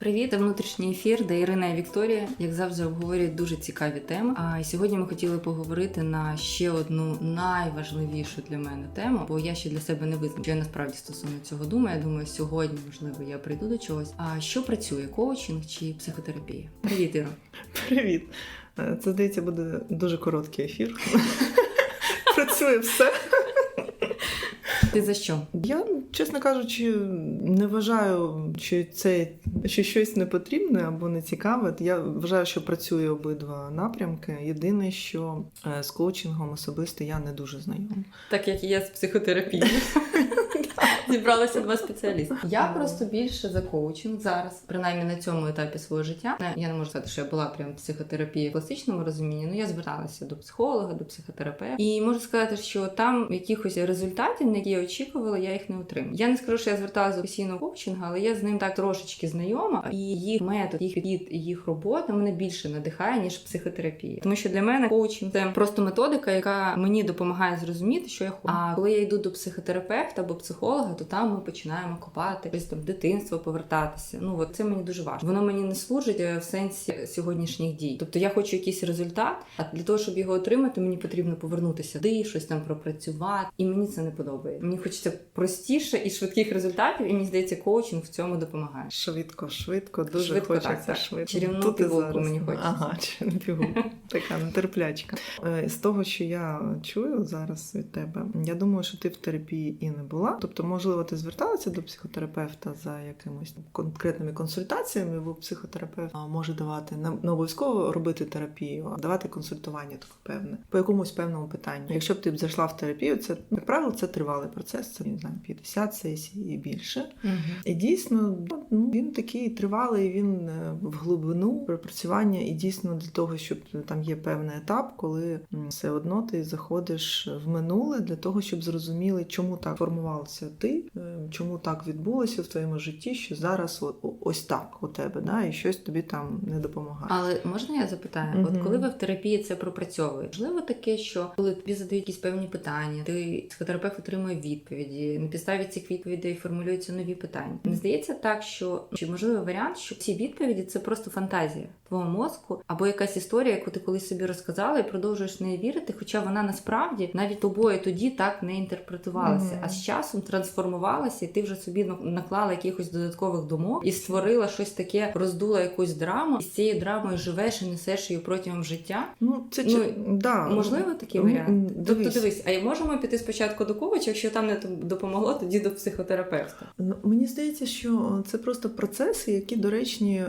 Привіт, внутрішній ефір, де Ірина і Вікторія, як завжди, обговорюють дуже цікаві теми. А сьогодні ми хотіли поговорити на ще одну найважливішу для мене тему, бо я ще для себе не визначила, що я насправді стосовно цього думаю. Я думаю, сьогодні можливо я прийду до чогось. А що працює коучинг чи психотерапія? Привіт, Іро. Привіт. Е, Це здається буде дуже короткий ефір. Працює все. Ти за що? Я, чесно кажучи, не вважаю, що це що щось не потрібне або не цікаве. Я вважаю, що працює обидва напрямки. Єдине, що е, з коучингом особисто я не дуже знайома. Так як і я з психотерапії. Зібралися два спеціалісти. Я просто більше за коучинг зараз, принаймні на цьому етапі свого життя. Я не можу сказати, що я була прям психотерапії в класичному розумінні. Ну я зверталася до психолога, до психотерапевта. І можу сказати, що там якихось результатів, на які я очікувала, я їх не отримала. Я не скажу, що я зверталася до професійного коучингу, але я з ним так трошечки знайома. І їх метод, їх підхід, їх робота мене більше надихає ніж психотерапія. Тому що для мене коучинг це просто методика, яка мені допомагає зрозуміти, що я хочу. А коли я йду до психотерапевта або психолога, то там ми починаємо копати десь там дитинство повертатися. Ну от це мені дуже важко. Воно мені не служить е, в сенсі сьогоднішніх дій. Тобто я хочу якийсь результат, а для того, щоб його отримати, мені потрібно повернутися сюди, щось там пропрацювати. І мені це не подобається. Мені хочеться простіше і швидких результатів, і мені здається, коучинг в цьому допомагає. Швидко, швидко, дуже Швидко, хочеться так, так. швидко. Чарівну Тут пігулку зараз. мені хочеться. Ага, чарівну пігулку. Така нетерплячка. Е, З того, що я чую зараз від тебе, я думаю, що ти в терапії і не була. Тобто, можливо, ти зверталася до психотерапевта за якимись конкретними консультаціями, бо психотерапевт може давати не не обов'язково робити терапію, а давати консультування таке певне по якомусь певному питанню. Якщо б ти б зайшла в терапію, це як правило це тривалий процес. Це не знаю, 50 сесій і більше. І дійсно, ну він такий тривалий, він е, в глибину пропрацювання, і дійсно для того, щоб там є певний етап, коли все одно ти заходиш в минуле для того, щоб зрозуміли, чому так формувався ти, е, чому так відбулося в твоєму житті, що зараз ось так у тебе, да, і щось тобі там не допомагає. Але можна я запитаю? Мгм. От коли ви в терапії це пропрацьовуєте, можливо таке, що коли тобі задають якісь певні питання, ти психотерапевт отримує відповіді. На підставі цих відповідей формулюються нові питання. Не здається так, що чи можливий варіант, що ці відповіді це просто фантазія твого мозку, або якась історія, яку ти колись собі розказала, і продовжуєш в неї вірити, хоча вона насправді навіть тобою тоді так не інтерпретувалася, Мгм. а з часом трансформувалася, і ти вже собі на- наклала якихось додаткових думок і створила щось таке, роздула якусь драму, і з цією драмою живеш і несеш її протягом життя. Ну, це Ну, чи- да. Можливо, такий варіант. Тобто, дивись. дивись, а можемо піти спочатку до коуча, якщо там не допомогло, тоді до психотерапевта. Ну, Мені здається, що це просто процеси, які доречні.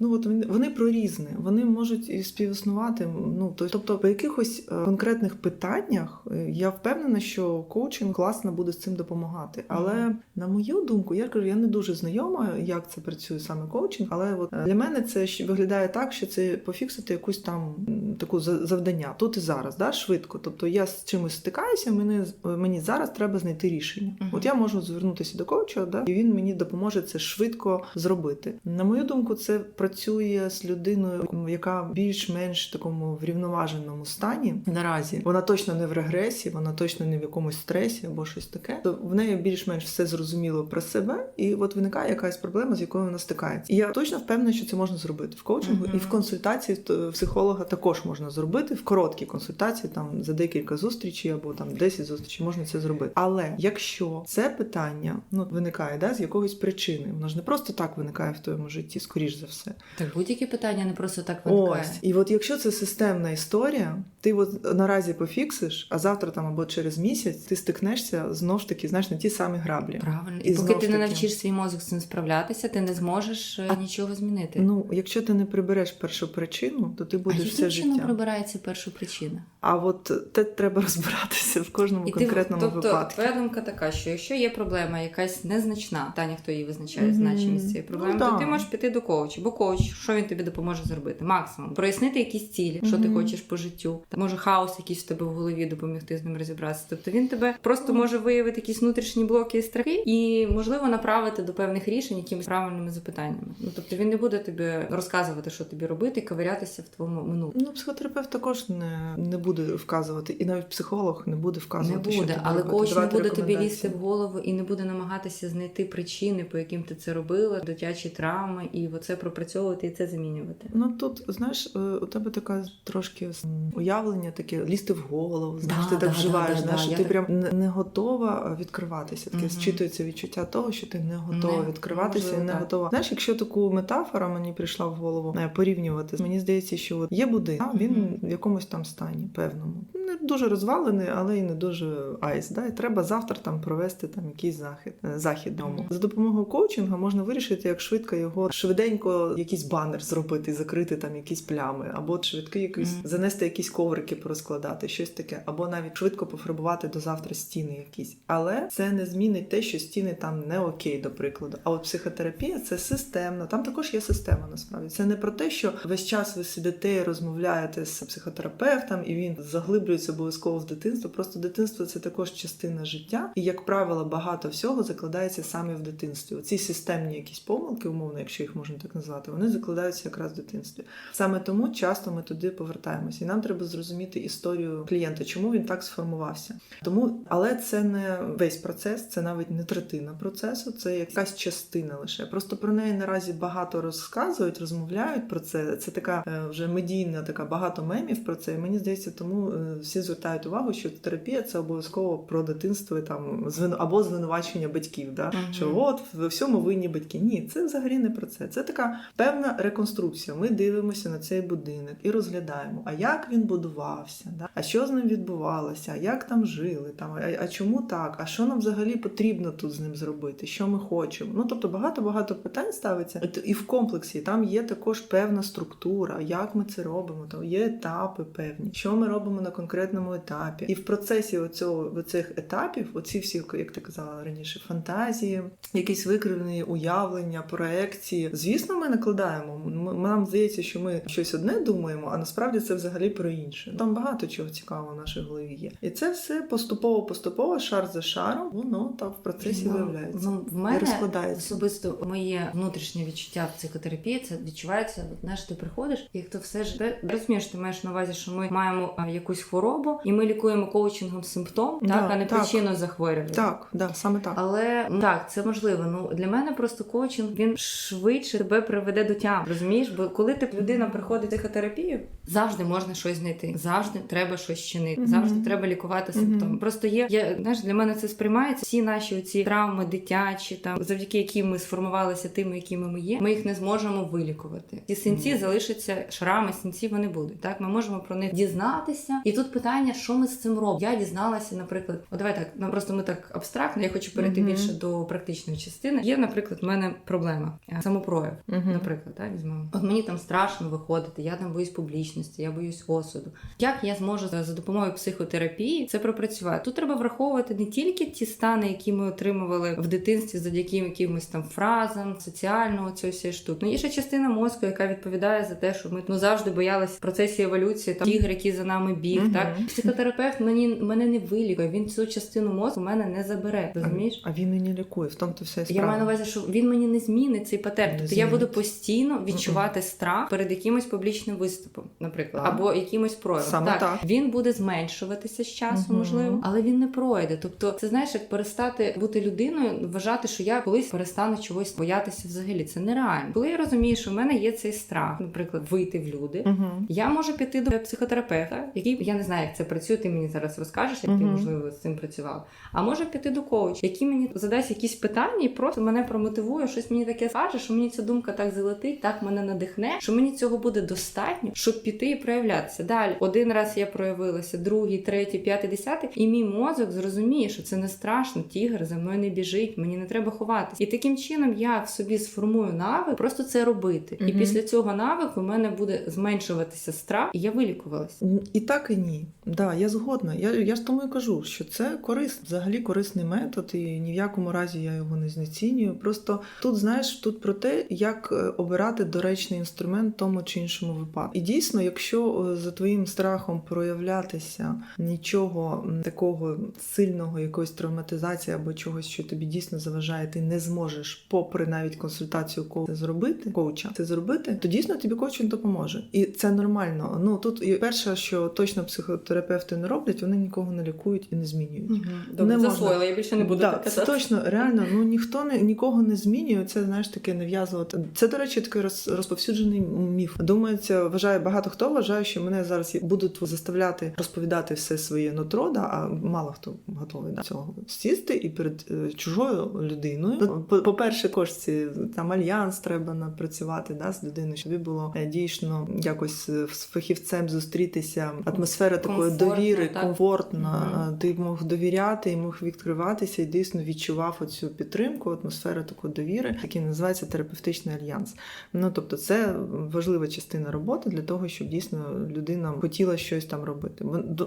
Ну от вони- про різне. Вони можуть і співіснувати. Ну тобто, по якихось е, конкретних питаннях е, я впевнена, що коучинг класно буде з цим допомагати. Але на мою думку, я кажу, я не дуже знайома, як це працює саме коучинг. Але от е, для мене це ще виглядає так, що це пофіксити якусь там таку за- завдання тут і зараз, да, швидко. Тобто я з чимось стикаюся, мені, мені зараз треба знайти рішення. Мгм. От я можу звернутися до коуча, да, і він мені допоможе це швидко зробити. На мою думку, це працює з людиною, яка більш-менш в такому врівноваженому стані наразі. Вона точно не в регресі, вона точно не в якомусь стресі або щось таке. То в неї більш-менш все зрозуміло про себе, і от виникає якась проблема, з якою вона стикається. І я точно впевнена, що це можна зробити в коучингу Мгм. і в консультації психолога також можна зробити в короткій консультації, там за декілька зустрічей або там 10 зустрічей можна це зробити. Але якщо це питання ну виникає да, з якоїсь причини, воно ж не просто так виникає в твоєму житті, скоріш за все. Так будь-які питання не просто так виникає. Ось і от якщо це системна історія, ти от наразі пофіксиш, а завтра там або через місяць ти стикнешся знов ж таки, знаєш, на ті самі граблі. Правильно. І І, поки ти не навчиш свій мозок з цим справлятися, ти не зможеш е, А- нічого змінити. Ну, якщо ти не прибереш першу причину, то ти а будеш все яким чином прибирається перша причина? А от те треба розбиратися в кожному І ти, конкретному тобто, випадку. твоя думка така, що якщо є проблема якась незначна, питання, хто її визначає, Мгм. значимість цієї проблеми, Ну, то да. ти можеш піти до коуча, бо коуч, що він тобі допоможе зробити? Максимум прояснити якісь цілі, що ти хочеш по життю. Може, хаос якийсь в тебе в голові допомогти з ним розібратися. Тобто він тебе просто може виявити якісь внутрішні блоки. Глибокі страхи, і можливо направити до певних рішень якимись правильними запитаннями. Ну тобто він не буде тобі розказувати, що тобі робити, і ковирятися в твоєму минулому. Ну, психотерапевт також не, не буде вказувати, і навіть психолог не буде вказувати. що буде, тобі але коуч не буде тобі лізти в голову і не буде намагатися знайти причини, по яким ти це робила, дитячі травми, і оце пропрацьовувати і це замінювати. Ну тут знаєш, е, у тебе така трошки уявлення, таке лізти в голову. Знаєш, Да, ти так да, вживаєш, да, знаєш, да, що ти так- прям не, не готова відкриватися. Таке Мгм. зчитується відчуття того, що ти не готова Не, відкриватися і не так. готова. Знаєш, якщо таку метафора мені прийшла в голову порівнювати, мені здається, що от є будинок, а він в якомусь там стані певному. Не дуже розвалений, але і не дуже айс. Да? І треба завтра там провести там якийсь захід е, захід. Мгм. За допомогою коучингу можна вирішити, як швидко його швиденько якийсь банер зробити, закрити там якісь плями, або швидко якийсь Мгм. занести якісь коврики, порозкладати, щось таке, або навіть швидко пофарбувати до завтра стіни якісь. Але це не змінить те, що стіни там не окей, до прикладу. А от психотерапія це системно. Там також є система. Насправді це не про те, що весь час ви сидите і розмовляєте з психотерапевтом, і він заглиблюється обов'язково в дитинство. Просто дитинство це також частина життя, і як правило, багато всього закладається саме в дитинстві. Оці системні якісь помилки, умовно, якщо їх можна так назвати, вони закладаються якраз в дитинстві. Саме тому часто ми туди повертаємося, і нам треба зрозуміти історію клієнта, чому він так сформувався. Тому, але це не весь процес, це навіть не третина процесу, це якась частина лише. Просто про неї наразі багато розказують, розмовляють про це. Це така е, вже медійна, така багато мемів про це. І мені здається, тому е, всі звертають увагу, що терапія це обов'язково про дитинство і там або звинувачення батьків. Да? Мгм. Що от в всьому винні батьки. Ні, це взагалі не про це. Це така певна реконструкція. Ми дивимося на цей будинок і розглядаємо, а як він будувався, да? а що з ним відбувалося, а як там жили, там, а, а чому так, а що нам взагалі потрібно тут з ним зробити, що ми хочемо. Ну тобто багато-багато питань ставиться. І в комплексі там є також певна структура, як ми це робимо, там є етапи певні, що ми робимо на конкретному етапі. І в процесі оцього, оцих етапів, оці всі, як ти казала раніше, фантазії, якісь викривлені уявлення, проекції. Звісно, ми накладаємо. Нам здається, що ми щось одне думаємо, а насправді це взагалі про інше. Там багато чого цікавого в нашій голові є. І це все поступово, поступово, шар за шаром, воно там в процесі Ну, виявляється. Ну, в мене розкладається. особисто моє внутрішнє відчуття в психотерапії це відчувається. От знаєш, ти приходиш, і хто все ж розумієш, ти маєш на увазі, що ми маємо а, якусь хворобу, і ми лікуємо коучингом симптом, Да, так а не так. причину захворювання. Так, да, саме так. Але ну, так, це можливо. Ну для мене просто коучинг він швидше тебе приведе до тями. Розумієш? Бо коли ти людина приходить в психотерапію, завжди можна щось знайти. Завжди треба щось чинити. Мгм. Завжди треба лікувати Мгм. симптоми. Просто є, є знаєш, для мене це сприймається. Всі наші оці травми дитячі, там завдяки яким ми сформувалися тими, якими ми є. Ми їх не зможемо вилікувати. Ці синці залишаться шрами, синці вони будуть. Так, ми можемо про них дізнатися. І тут питання, що ми з цим робимо. Я дізналася, наприклад, от давай так, ну просто ми так абстрактно. Я хочу перейти Мгм. більше до практичної частини. Є, наприклад, в мене проблема е, самопрояв. Мгм. Наприклад, так, візьмемо. От мені там страшно виходити, я там боюсь публічності, я боюсь осуду. Як я зможу за за допомогою психотерапії це пропрацювати? Тут треба враховувати не тільки ті стани, які ми отримували в дитинстві завдяки якимось там фразам, соціального цього всієї штуки. Ну є ще частина мозку, яка відповідає за те, що ми ну завжди боялися в процесі еволюції там тігр, який за нами біг. Мгм. Так психотерапевт мені мене не вилікує. Він цю частину мозку в мене не забере. Розумієш? А він і не лікує, в тому то все і Я маю на увазі, що він мені не змінить цей патерн. Тобто я буду постійно відчувати страх перед якимось публічним виступом, наприклад, Так. або якимось проявом. Саме так. він буде зменшуватися з часу, Мгм. можливо, але він не пройде. Тобто, це знаєш, як перестати бути людиною, вважати, що я колись перестану чогось боятися взагалі. Це нереально. Коли я розумію, що в мене є цей страх, наприклад, вийти в люди. Угу. Я можу піти до психотерапевта, який я не знаю, як це працює. Ти мені зараз розкажеш, як ти можливо з цим працював. А може піти до коуча, який мені задасть якісь питання і просто мене промотивує, щось мені таке скаже, що мені ця думка так залетить, так мене надихне, що мені цього буде достатньо, щоб піти і проявлятися. Далі один раз я проявилася, другий, третій, п'ятий, десятий, і мій мозок зрозуміє, що це не страшно. Тігр за мною не біжить, мені не треба ховатися. І таким чином я в собі сформую навик просто це робити. І після цього навику в мене буде зменшуватися страх, і я вилікувалася. І так і ні. Да, я згодна. Я, я ж тому і кажу, що це корисно, взагалі корисний метод, і ні в якому разі я його не знецінюю. Просто тут знаєш, тут про те, як е, обирати доречний інструмент в тому чи іншому випадку. І дійсно, якщо е, за твоїм страхом проявлятися нічого такого сильного, якоїсь травматизації або чогось, що тобі дійсно заважає, ти не зможеш, попри навіть консультацію коуча, зробити, коуча це зробити, то дійсно тобі коуч він допоможе. І це нормально. Ну тут і перше, що точно психотерапевти не роблять, вони нікого не лікують і не змінюють. Добре, Не можна. засвоїла, я більше не буду да, так казати. точно реально. Ну ніхто не нікого не змінює. Це знаєш таке нав'язувати. Це, до речі, такий роз, розповсюджений міф. Думається, вважає багато хто вважає, що мене зараз будуть заставляти розповідати все своє нутро, да, а мало хто готовий до цього сісти і перед е, чужою людиною. По- По-перше, кошці там альянс треба напрацювати да, з людиною, щоб було е, дійсно якось е, з фахівцем зустрітися. Атмосфера такої Комфортно, довіри, так. комфортна. Мгм. Ти мог довіряти і мог відкриватися, і дійсно відчував оцю підтримку, атмосферу такої довіри, який називається терапевтичний альянс. Ну тобто, це важлива частина роботи для того, щоб дійсно людина хотіла щось там робити.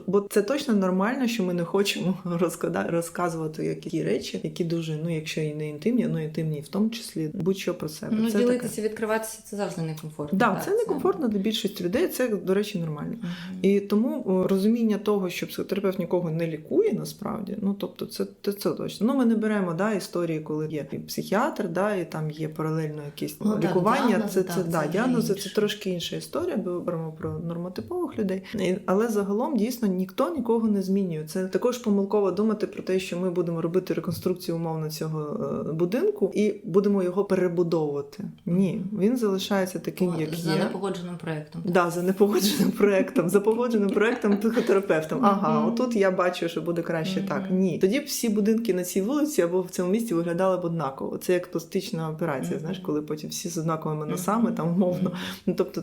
Бо, це точно нормально, що ми не хочемо розкада- розказувати якісь речі, які дуже, ну якщо і не інтимні, ну інтимні в тому числі будь-що про себе. Ну, це ділитися, таке. відкриватися це завжди некомфортно. Да, так, це некомфортно для більшості людей. Це, до речі, нормально. Мгм. І тому розуміння того, що психотерапевт нікого не лікує насправді, ну тобто, це, це, це точно. Ну ми не беремо да, історії, коли є і психіатр, да, і там є паралельно якісь Ну, лікування. діагнози, це, так, це, це да, діагнози це трошки інша історія, бо беремо про нормотипових людей. Але загалом дійсно ніхто нікого не змінює. Це також помилково думати про те, що ми будемо робити реконструкцію умовно цього е, будинку і будемо його перебудовувати. Ні, він залишається таким, О, як за є. непогодженим проєктом. Да, за непогодженим проектом, за погодженим проектом психотерапевтом. Ага, отут я бачу, що буде краще так. Ні. Тоді б всі будинки на цій вулиці або в цьому місті виглядали б однаково. Це як пластична операція, знаєш, коли потім всі з однаковими носами, там умовно. Ну тобто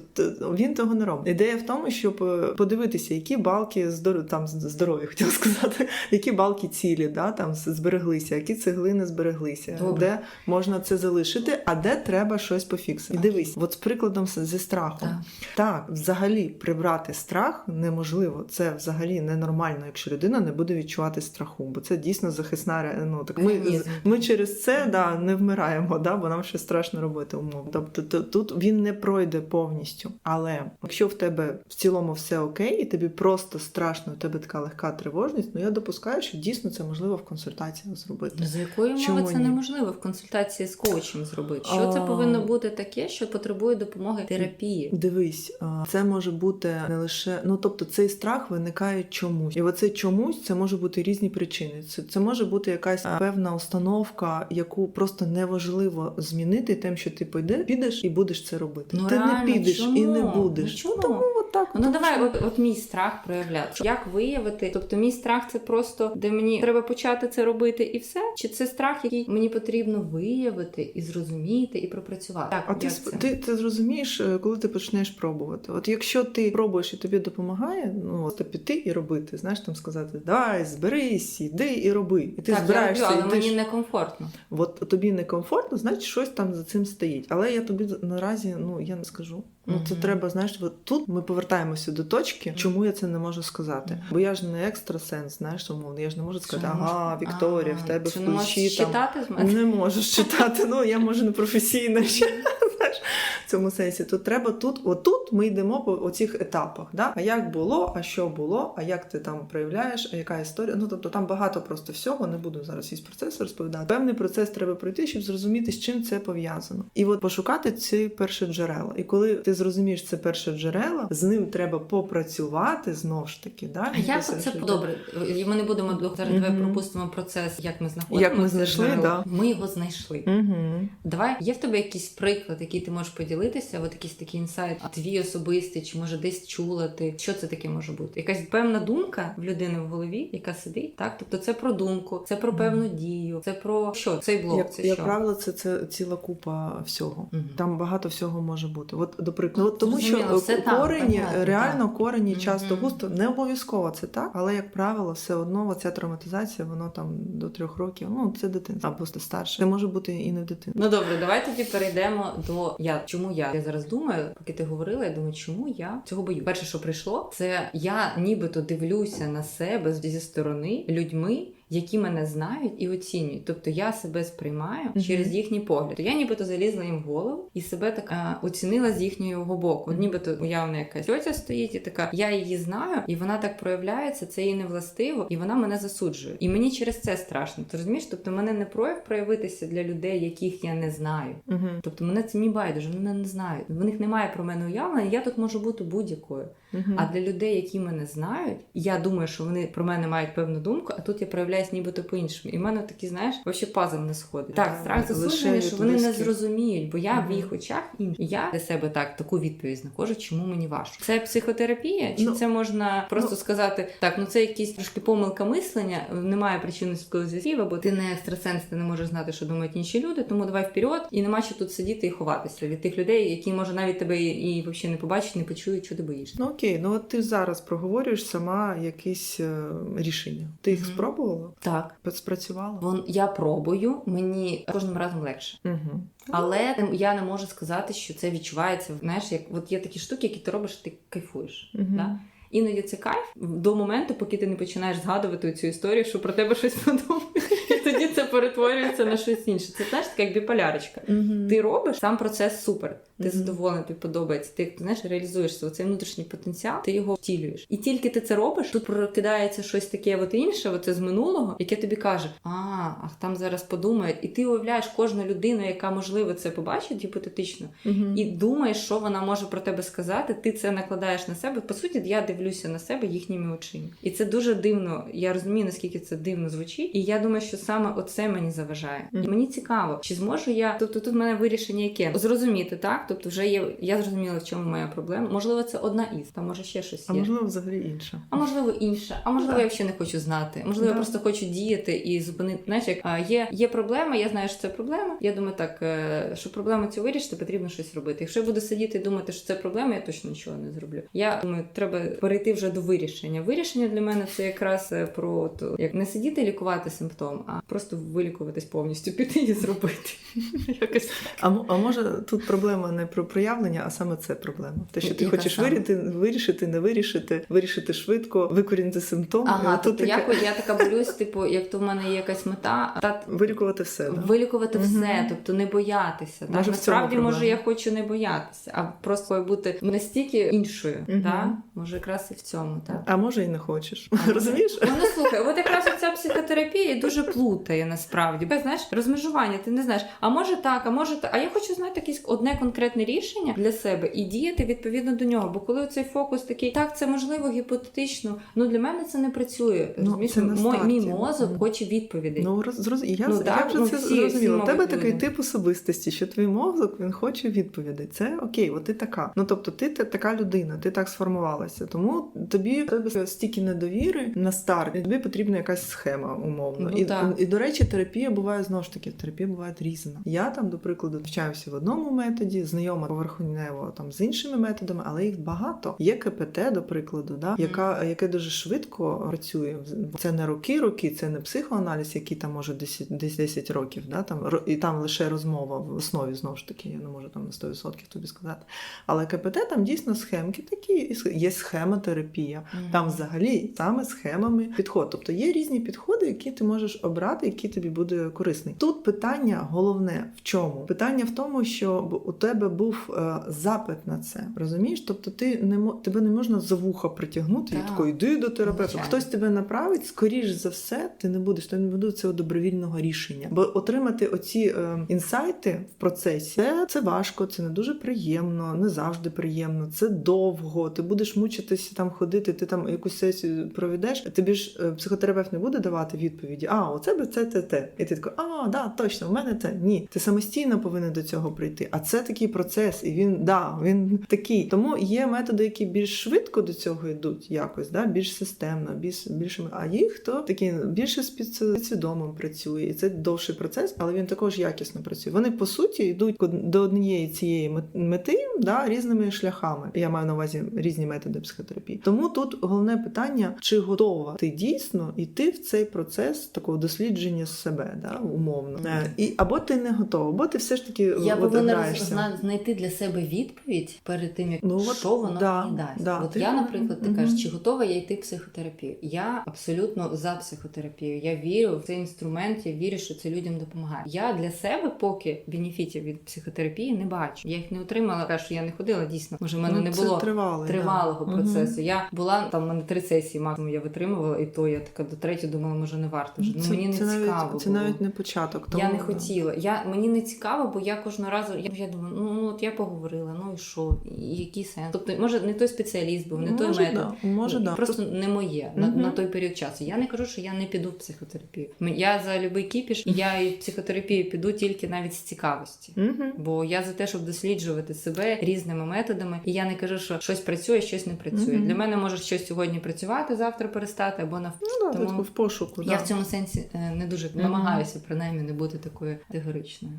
він того не робить. Ідея в тому, щоб е, подивитися, які балки здоров... там з- здорові, хотіла сказати, які балки цілі, да, там з- збереглися, які цеглини збереглися, Добре. де можна це залишити, а де треба щось пофіксити. І дивись, от з прикладом зі страхом. Так. Так, взагалі прибрати страх неможливо. Це взагалі ненормально, якщо людина не буде відчувати страху, бо це дійсно захисна ну, так ми, ми через це да, не вмираємо, да, бо нам ще страшно робити умовно. Тобто тут він не пройде повністю. Але якщо в тебе в цілому все окей, і тобі просто страшно, у тебе така легка тривожність, ну я допускаю, що дійсно це можливо в консультаціях зробити. Ну, За якої мови це ні? неможливо в консультації з коучем зробити? Що це повинно бути таке, що потребує допомоги терапії? Дивись, це може бути не лише ну тобто цей страх виникає чомусь, і оце чомусь це може бути різні причини. Це, це може бути якась певна установка, яку просто неважливо змінити тим, що ти піде, підеш і будеш це робити. Ну, ти реально, не підеш і не будеш. Ну, чому? тому от так. Ну давай, от, от мій страх проявляти. Як виявити? Тобто мій страх це просто де мені треба почати це робити і все? Чи це страх, який мені потрібно виявити і зрозуміти, і пропрацювати? Так, А ти, це? ти, ти зрозумієш, е, коли ти почнеш пробувати. От якщо ти пробуєш і тобі допомагає, ну то піти і робити. Знаєш, там сказати, давай, зберись, іди і роби. І ти так, я роблю, але йдеш. мені некомфортно. От тобі некомфортно, значить щось там за цим стоїть. Але я тобі наразі ну я не скажу. Ну це треба, знаєш, от тут ми повертаємося до точки, чому я це не можу сказати. Бо я ж не екстрасенс, знаєш, умовно. Я ж не можу сказати, ага, Вікторія, в тебе Чи в не можеш там. читати. Ну я можу не професійна ще в цьому сенсі. То треба тут, отут ми йдемо по оцих етапах. Да? А як було, а що було, а як ти там проявляєш, а яка історія? Ну тобто там багато просто всього. Не буду зараз весь процес розповідати. Певний процес треба пройти, щоб зрозуміти, з чим це пов'язано. І от пошукати ці перші джерела. І коли ти зрозумієш це перше джерела, з ним треба попрацювати знов ж таки. Да? А як це добре? І Ми не будемо зараз давай пропустимо процес, як ми знаходимо. Як ми знайшли, да. Ми його знайшли. Мгм. Давай, є в тебе якийсь приклад, який ти можеш поділитися, от якийсь такий інсайт, твій особистий, чи може десь чула ти? Що це таке може бути? Якась певна думка в людини в голові, яка сидить, так? Тобто це про думку, це про певну дію, це про що? Цей блок, Як, це як що? правило, це, це ціла купа всього. Мгм. Там багато всього може бути. От, до прикладу, от тому що е, все корені, понятно, реально так. корені часто густо не обов'язково це так, але як правило, все одно ця травматизація, воно там до трьох років. Ну це дитинство або старше. Це може бути і не в дитинстві. Ну добре, давай тоді перейдемо до я чому чому я? Я зараз думаю, поки ти говорила, я думаю, чому я цього бою? Перше, що прийшло, це я нібито дивлюся на себе зі сторони людьми. Які мене знають і оцінюють, тобто я себе сприймаю Мгм. через їхні погляди. Я нібито залізла їм в голову і себе так е, оцінила з їхнього боку. Нібито уявна якась тьотя стоїть і така, я її знаю, і вона так проявляється, це їй не властиво, і вона мене засуджує. І мені через це страшно. Ти розумієш? Тобто, мене не прояв проявитися для людей, яких я не знаю. Угу. Тобто мене це мені байдуже, мене не знають. В них немає про мене уявлення, я тут можу бути будь-якою. Угу. А для людей, які мене знають, я думаю, що вони про мене мають певну думку, а тут я проявляюсь нібито по-іншому. І в мене такий, знаєш, вообще пазл не сходить. Так, Да, страх засудження, що вони не зрозуміють, бо я в їх очах інший. І я для себе так таку відповідь знаходжу, чому мені важко. Це психотерапія, чи Ну, це можна просто ну. сказати, так, ну це якісь трошки помилка мислення, немає причини зв'язків, або ти не екстрасенс, ти не можеш знати, що думають інші люди, тому давай вперед, і нема що тут сидіти і ховатися від тих людей, які може навіть тебе і, і взагалі не побачать, не почують, що ти боїшся. Ну окей, ну от ти зараз проговорюєш сама якісь е, рішення. Ти їх Мгм. спробувала? Так. спрацювало? Вон я пробую, мені кожним разом легше. Угу. Але я не можу сказати, що це відчувається. Знаєш, як от є такі штуки, які ти робиш, ти кайфуєш. Угу. Да? Іноді це кайф до моменту, поки ти не починаєш згадувати цю історію, що про тебе щось подумають. І тоді це перетворюється на щось інше. Це знаєш, така як біполярочка. Ти робиш сам процес супер. Ти задоволений, тобі подобається. Ти знаєш, реалізуєш свій цей внутрішній потенціал, ти його втілюєш. І тільки ти це робиш, тут прокидається щось таке, от інше, оце з минулого, яке тобі каже: а, а там зараз подумають, і ти уявляєш кожну людину, яка можливо це побачить гіпотетично, Мгм. і думаєш, що вона може про тебе сказати. Ти це накладаєш на себе. По суті, я дивлюся на себе їхніми очима. І це дуже дивно. Я розумію, наскільки це дивно звучить. І я думаю, що саме оце мені заважає. І мені цікаво, чи зможу я. Тобто тут в мене вирішення яке зрозуміти, так? Тобто, вже є. Я зрозуміла, в чому моя проблема. Можливо, це одна із, там може ще щось А можливо, взагалі інша. А можливо інше, а можливо, Да. я взагалі не хочу знати. Можливо, я просто хочу діяти і зупинити. Знаєш, як є, є проблема, я знаю, що це проблема. Я думаю, так, е, щоб проблему цю вирішити, потрібно щось робити. Якщо я буду сидіти і думати, що це проблема, я точно нічого не зроблю. Я думаю, треба перейти вже до вирішення. Вирішення для мене це якраз е, про то, як не сидіти і лікувати симптом, а просто вилікуватись повністю, піти і зробити. Якось. А, а може тут проблема не про проявлення, а саме це проблема. Те, що ти Яка хочеш саме? вирішити, вирішити, не вирішити, вирішити швидко, викорінити симптом. Ага, отут тобто я, таке- я така болюсь, типу, як то в мене є якась мета, та вилікувати все. Да? Вилікувати все, тобто не боятися. Може, Насправді, може, я хочу не боятися, а просто бути настільки іншою. Може, якраз і в цьому. Так? А може і не хочеш. А, Розумієш? Ну, ну слухай, от якраз ця психотерапія дуже плутає насправді. Бо, знаєш, розмежування, ти не знаєш, а може так, а може так. А я хочу знати якесь одне конкретне рішення для себе і діяти відповідно до нього. Бо коли цей фокус такий, так, це можливо гіпотетично, ну для мене це не працює. Ну, це Мой- мій мозок хоче відповідей. Ну, роз, я, Ну, я так, вже ну, це всі, зрозуміла. У тебе такий тип особистості, що твій мозок він хоче відповідей. Це окей, от ти така. Ну тобто, ти, така людина, ти так сформувалася. Тому тобі треба стільки недовіри на старт, і тобі потрібна якась схема умовно. Ну, і, так. і, до речі, терапія буває знову ж таки, терапія буває різна. Я там, до прикладу, навчаюся в одному методі, знайома поверхнево там з іншими методами, але їх багато. Є КПТ, до прикладу, да, яка, яке дуже швидко працює. Це не роки, роки, це не психоаналіз, який там може десь десь 10 років, да, там, і там лише розмова в основі, знову ж таки, я не можу там на 100% тобі сказати. Але КПТ там дійсно схемки такі, і сх- є схемотерапія. Мгм. Там взагалі саме схемами підход. Тобто є різні підходи, які ти можеш обрати, які тобі буде корисний. Тут питання головне в чому? Питання в тому, що у тебе був е, запит на це. Розумієш? Тобто, ти не тебе не можна за вуха притягнути і Так. такої йди до терапевта. Хтось тебе направить, скоріш за все, ти не будеш, ти не буде цього добровільного рішення. Бо отримати оці е, інсайти в процесі це, це важко, це не дуже приємно, не завжди приємно. Це довго. Ти будеш мучитися там ходити. Ти там якусь сесію проведеш. Тобі ж е, психотерапевт не буде давати відповіді. А у тебе це те те. І ти такий, а да, точно, в мене це ні. Ти самостійно повинен до цього прийти. А це такий процес, і він да, він такий. Тому є методи, які більш швидко до цього йдуть, якось, да, більш системно, більш більше. А їх хто такі більше з під- підсвідомим працює, і це довший процес, але він також якісно працює. Вони по суті йдуть до однієї цієї мет- мети да, різними шляхами. Я маю на увазі різні методи психотерапії. Тому тут головне питання, чи готова ти дійсно йти в цей процес такого дослідження. себе, да, умовно. Е, І або ти не готова, або ти все ж таки Я повинна знайти для себе відповідь перед тим, як Ну, от, що воно да, мені дасть. да. От Ти- я, наприклад, ти кажеш, чи готова я йти в психотерапію? Я абсолютно за психотерапію. Я вірю в цей інструмент, я вірю, що це людям допомагає. Я для себе поки бенефітів від психотерапії не бачу. Я їх не отримала. Кажу, що я не ходила дійсно. Може, в мене Ну, не було тривалий, тривалого да. процесу. Мгм. Я була там мене три сесії, максимум я витримувала, і то я така до третьої думала, може не варто вже. Ну Це- мені не це навіть- цікаво. Це навіть не початок. Тому, я не хотіла. Я мені не цікаво, бо я кожного разу я, я думаю, ну, ну от я поговорила, ну і що, і який сенс? Тобто, може, не той спеціаліст був, не той метод. да, може, да. Просто не моє на, на той період часу. Я не кажу, що я не піду в психотерапію. Я за любий кіпіш, і я і в психотерапію піду тільки навіть з цікавості. Мгм. Бо я за те, щоб досліджувати себе різними методами, і я не кажу, що щось працює, щось не працює. Мгм. Для мене може щось сьогодні працювати, завтра перестати, або навпаки. Ну, да, Тому типу, в пошуку. Я да. в цьому сенсі е, не дуже Мгм. намагаюся принаймні не бути такою категоричною.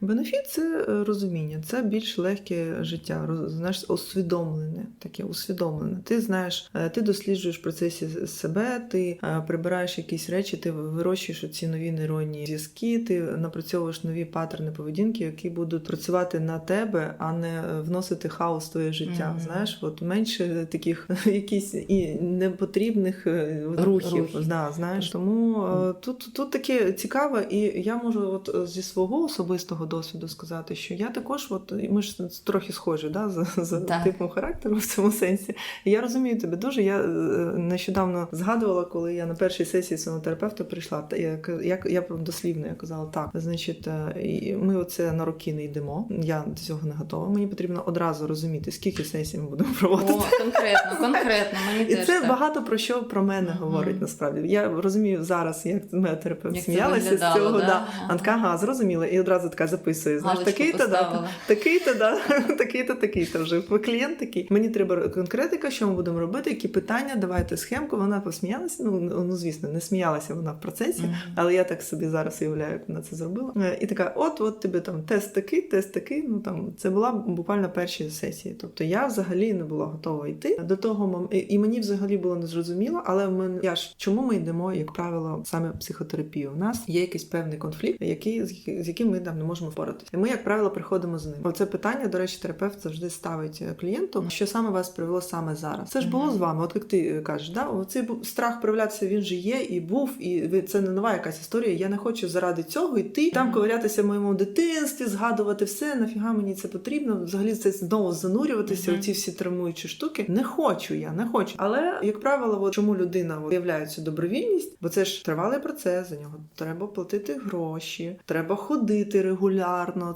Бенефіт це е, розуміння, це більш легке життя, знаєш, усвідомлене, таке усвідомлене. Ти знаєш, е, ти досліджуєш в процесі себе, ти е, прибираєш якісь речі, ти вирощуєш ці нові нейронні зв'язки, ти напрацьовуєш нові паттерни поведінки, які будуть працювати на тебе, а не вносити хаос в твоє життя. Мгм. Знаєш, от менше таких якісь і непотрібних рухів. Рухів. Да, знаєш, тому е, тут, тут таке цікаве, і я можу от зі свого особистого досвіду сказати, що я також, от ми ж трохи схожі да, за, за Так. типом характеру в цьому сенсі. Я розумію тебе дуже. Я е, нещодавно згадувала, коли я на першій сесії свого терапевта прийшла. Я, я, я дослівно я казала, так, значить, е, ми оце на роки не йдемо. Я до цього не готова. Мені потрібно одразу розуміти, скільки сесій ми будемо проводити. О, конкретно, конкретно, мені І теж це так. багато про що про мене Мгм. говорить насправді. Я розумію зараз, як моя терапевт сміялася з цього. да? Да. Ага. Антка, ага, зрозуміла, і одразу така записує. Знаєш, такий-то, да, такий-то, да, такий-то, такий-то вже. Клієнт такий. Мені треба конкретика, що ми будемо робити, які питання, давайте схемку. Вона посміялася. Ну, ну звісно, не сміялася вона в процесі. Але я так собі зараз уявляю, як вона це зробила. Е, І така: от, от тобі там тест такий, тест такий. Ну там це була буквально перші сесії. Тобто я взагалі не була готова йти до того і- мені взагалі було незрозуміло, але мене я ж чому ми йдемо, як правило, саме психотерапію. У нас є якийсь певний конфлікт, який з яким ми там не можемо впоратися. І ми, як правило, приходимо з ним. Оце питання, до речі, терапевт завжди ставить е, клієнту, що саме вас привело саме зараз. Це ж було з вами. От як ти е, кажеш, да, оцей страх проявлятися він же є і був, і це не нова якась історія. Я не хочу заради цього йти там ковирятися в моєму дитинстві, згадувати все. Нафіга мені це потрібно? Взагалі це знову занурюватися. Мгм. Оці всі травмуючі штуки. Не хочу я, не хочу. Але як правило, от, чому людина от, виявляє цю добровільність? Бо це ж тривалий процес. За нього треба платити гроші, треба ходити регулярно.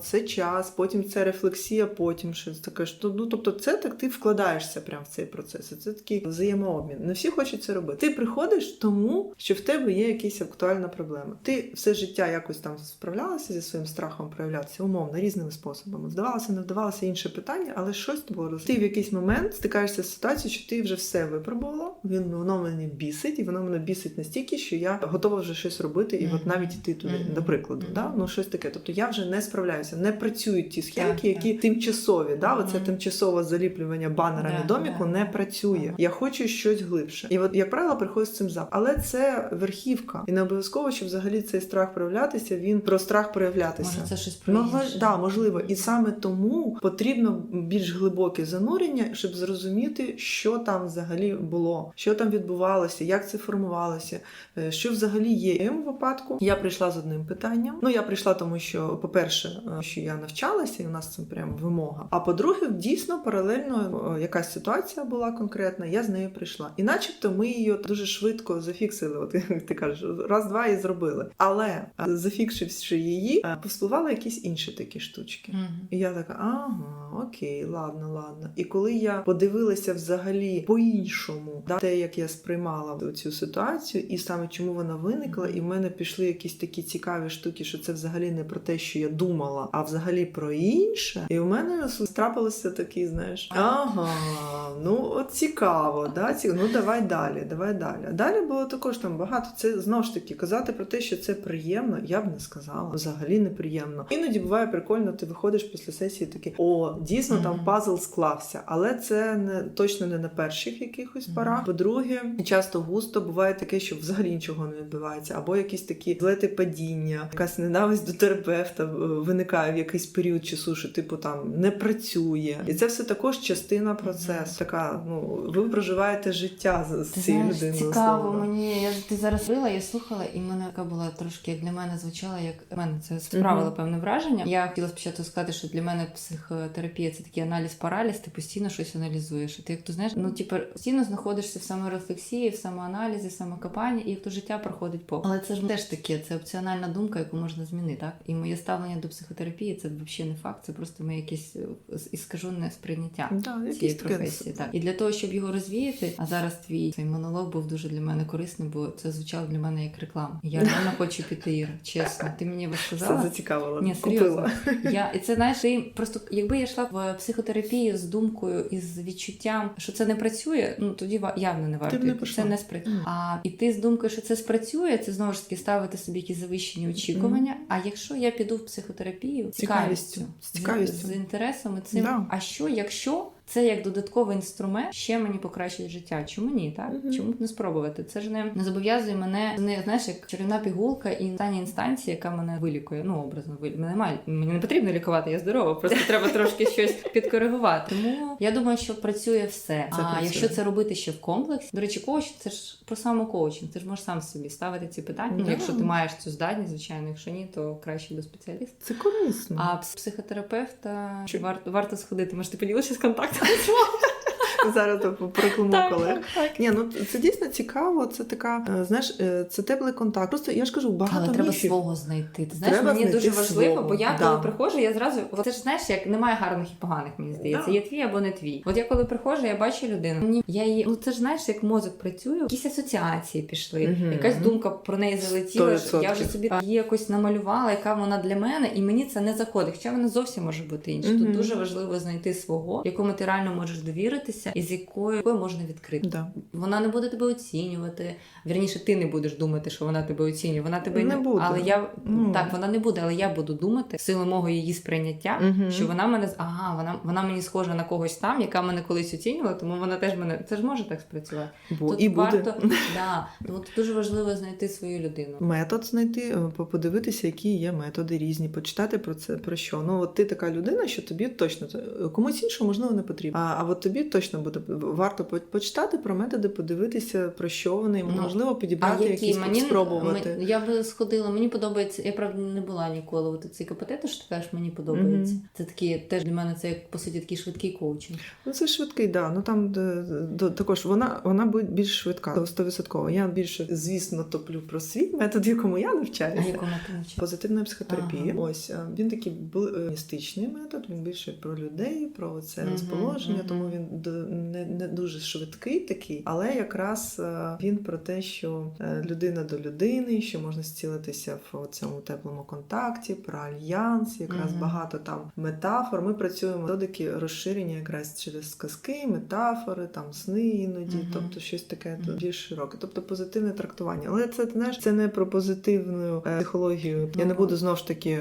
Це час, потім це рефлексія, потім щось таке. Ну тобто, це так ти вкладаєшся прямо в цей процес. Це такий взаємообмін. Не всі хочуть це робити. Ти приходиш тому, що в тебе є якась актуальна проблема. Ти все життя якось там справлялася зі своїм страхом проявлятися умовно різними способами. Здавалося, не вдавалося інше питання, але щось було. Ти в якийсь момент стикаєшся з ситуацією, що ти вже все випробувала. Він воно мене бісить, і воно мене бісить настільки, що я готова вже щось робити, і от навіть іти туди, прикладу. Да? Ну щось таке. Тобто я вже не справляюся, не працюють ті схемки, Так, які тимчасові. Да? Оце тимчасове заліплювання банерами Да, доміку не працює. Я хочу щось глибше. І от, як правило, приходить з цим зап. Але це верхівка. І не обов'язково, що взагалі цей страх проявлятися, він про страх проявлятися. Може, це щось про інше. да, можливо, і саме тому потрібно більш глибоке занурення, щоб зрозуміти, що там взагалі було, що там відбувалося, як це формувалося, е, що взагалі є. В випадку я прийшла з одним питанням. Ну я прийшла, тому що, по-перше, е, що я навчалася, і у нас це прям вимога. А по-друге, дійсно паралельно е, якась ситуація була конкретна. Я з нею прийшла. І начебто ми її дуже швидко зафіксили. От як ти кажеш, раз-два і зробили. Але е, зафіксивши її, повспливали якісь інші такі штучки. Мгм. І я така, ага, окей, ладно, ладно. І коли я подивилася взагалі по-іншому, да, те, як я сприймала цю ситуацію, і саме чому вона виникла, і в мене пішли якісь такі цікаві штуки, що це взагалі не про те, що я думала, а взагалі про інше. І в мене трапилося такий, знаєш, ага, ну от цікаво, да? ці- ну давай далі, давай далі. А далі було також там багато. Це знову ж таки казати про те, що це приємно, я б не сказала. Взагалі неприємно. Іноді буває прикольно, ти виходиш після сесії такий, о, дійсно там пазл склався, але це не точно не на перших якихось Мгм. порах. По-друге, часто густо буває таке, що взагалі нічого не відбувається, або якісь такі злети падіння, якась ненависть до терапевта виникає в якийсь період часу, що типу там не працює, і це все також частина процесу. Така, ну ви проживаєте життя з, цією людиною. цікаво условно. мені. Я ти зараз била, я слухала, і мене така була трошки як для мене звучала, як мене це справило Мгм. певне враження. Я хотіла спочатку сказати, що для мене психотерапія це такий аналіз параліз, ти постійно щось аналізуєш. І ти як то знаєш, ну типу, постійно знаходишся в саморефлексії, в самоаналізі, в самокопанні, і як то життя проходить по. Але це ж теж таке, це опціональна думка, яку можна змінити. Так? І моє ставлення до психотерапії це взагалі не факт, це просто моє якесь е, іскажене сприйняття Да, цієї професії. Так. І для того, щоб його розвіяти, а зараз твій цей монолог був дуже для мене корисним, бо це звучало для мене як реклама. Я реально хочу піти, Іра, чесно. Ти мені Все розказала. зацікавило. Ні, Купила. серйозно. Я, і це знаєш, ти просто якби я йшла в психотерапію з думкою і з відчуттям, що це не працює, ну тоді явно не варто. Не це не спрацює. Мгм. А іти з думкою, що це спрацює, це знову ж таки ставити собі якісь завищені очікування. А якщо я піду в психотерапію Цікавістю. цікавістю, З з інтересами цим, Да. а що, якщо це як додатковий інструмент ще мені покращить життя? Чому ні? Так Мгм. чому б не спробувати? Це ж не, не зобов'язує мене не знаєш, як чарівна пігулка і остання інстанція, яка мене вилікує. Ну образно вилікує. Мене немає мені не потрібно лікувати, я здорова. Просто треба трошки щось підкоригувати. Тому я думаю, що працює все. Це а працює. якщо це робити ще в комплексі, до речі, коуч це ж про самокоучинг. Ти ж можеш сам собі ставити ці питання. Ну, якщо ти маєш цю здатність, звичайно, якщо ні, то краще до спеціаліста. Це корисно. А психотерапевта Чи- варто варто сходити. Може, ти поділишся з контактами? 你 说 Зараз я прокламу колег. так. Ні, ну це дійсно цікаво. Це така, е, знаєш, е, це теплий контакт. Просто я ж кажу, багато Але треба міфів. свого знайти. Ти знаєш, Треба мені знайти дуже важливо, бо я да. коли приходжу, я зразу от це ж знаєш, як немає гарних і поганих, мені здається. Да. Є твій або не твій. От я коли приходжу, я бачу людину. Мені я її, ну це ж знаєш, як мозок працює, якісь асоціації пішли, якась думка про неї залетіла. Що Я вже собі її якось намалювала, яка вона для мене, і мені це не заходить. Хоча вона зовсім може бути інша. Тут дуже важливо знайти свого, якому ти реально можеш довіритися, і з якою можна відкрити. Да. Вона не буде тебе оцінювати. Вірніше, ти не будеш думати, що вона тебе оцінює. Вона тебе Не буде. Але я Ну. так, вона не буде, але я буду думати силу мого її сприйняття, Мгм. що вона мене ага, вона вона мені схожа на когось там, яка мене колись оцінювала, тому вона теж мене це ж може так спрацювати. Бо Тут і буде. да, тому тут дуже важливо знайти свою людину. Метод знайти, е, подивитися, які є методи різні, почитати про це про що. Ну от ти така людина, що тобі точно це комусь іншому можливо не потрібно. А, а от тобі точно буде варто почитати про методи, подивитися про що вони, Ну, можливо, А підібрати які якісь мені спробувати. ми- я би сходила, мені подобається. Я правда не була ніколи. От ці КПТ, що ти кажеш, мені подобається. Мгм. Це такі теж для мене це як по суті такий швидкий коучинг. Ну це швидкий, да. Ну там де- де- також вона вона буде більш швидка, стовідсотково. Я більше, звісно, топлю про свій метод, якому я А навчаюся. якому ти навчаєш? Позитивної психотерапії. Ага. Ось він такий бу- містичний метод. Він більше про людей, про це розположення, мгм. тому він не, не дуже швидкий такий, але якраз е, він про те, що е, людина до людини, що можна зцілитися в цьому теплому контакті, про альянс, якраз Мгм. багато там метафор. Ми працюємо методики розширення якраз через сказки, метафори, там сни іноді, Мгм. тобто щось таке Мгм. більш широке, тобто позитивне трактування. Але це знаєш, це не про позитивну е, психологію. Я не буду знов ж таки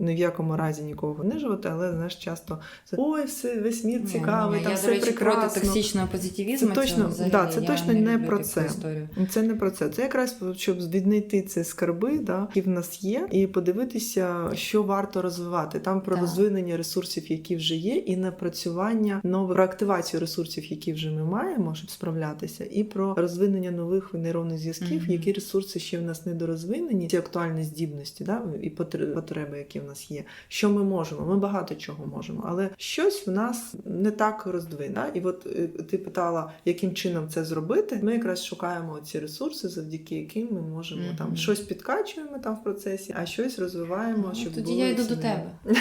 ні в якому разі нікого принижувати, але знаєш, часто це ой, все весь мір цікавий, там я, все до проти токсичного позитивізму. Це точно- взагалі. да, це точно не люблю про це. історію. Це не про це. Це якраз щоб віднайти ці скарби, да, які в нас є, і подивитися, що варто розвивати. Там про Так. розвинення ресурсів, які вже є, і напрацювання нових про активацію ресурсів, які вже ми маємо, щоб справлятися, і про розвинення нових нейронних зв'язків, Мгм. які ресурси ще в нас недорозвинені, ці актуальні здібності, да, і потр- потреби, які в нас є. Що ми можемо? Ми багато чого можемо, але щось в нас не так роздвине. Да? І от е, ти питала, яким чином це зробити. Ми якраз шукаємо ці ресурси, завдяки яким ми можемо Мгм. там щось підкачуємо там в процесі, а щось розвиваємо, Ну, щоб Тоді було я йду до тебе.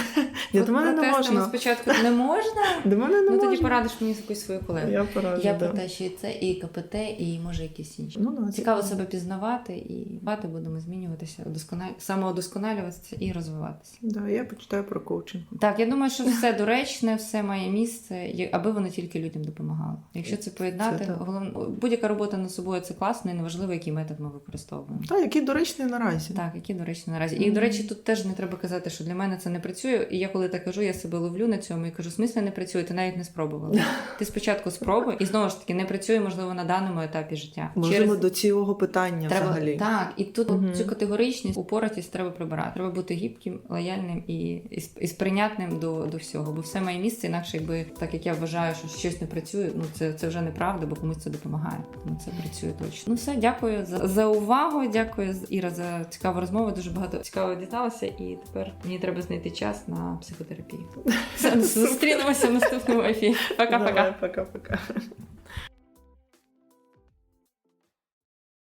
Ні, до мене не можна. спочатку не можна. До мене не Ну тоді порадиш мені якусь свою колегу. Я пораджу, Я про те, що і це, і КПТ, і може якісь інші. Ну, Цікаво себе пізнавати і бати будемо змінюватися, самоудосконалюватися і розвиватися. Да, я почитаю про коучинг. Так, я думаю, що все доречне, все має місце, аби воно тільки людям допомагало. Якщо це поєднати, Це головне будь-яка робота над собою це класно, і неважливо, який метод ми використовуємо. Так, який доречний наразі. Так, які доречні наразі. І Мгм. до речі, тут теж не треба казати, що для мене це не працює. І я коли так кажу, я себе ловлю на цьому і кажу, в смислі не працює, ти навіть не спробувала. Ти спочатку спробуй, і знову ж таки не працює, можливо, на даному етапі життя. Можливо, до цього питання Треба взагалі. так, і тут Мгм. цю категоричність, упоратість треба прибирати. Треба бути гібким, лояльним і, і, і сприйнятним до, до всього. Бо все має місце, інакше, якби так як я вважаю, що щось не працює, ну це, це вже неправда, бо комусь це допомагає. Тому це працює точно. Ну все, дякую за, за увагу. Дякую Іра за цікаву розмову. Дуже багато цікаво дізналася, і тепер мені треба знайти час на психотерапію. Зустрінемося в наступному ефірі. Пока-пока. Пока-пока.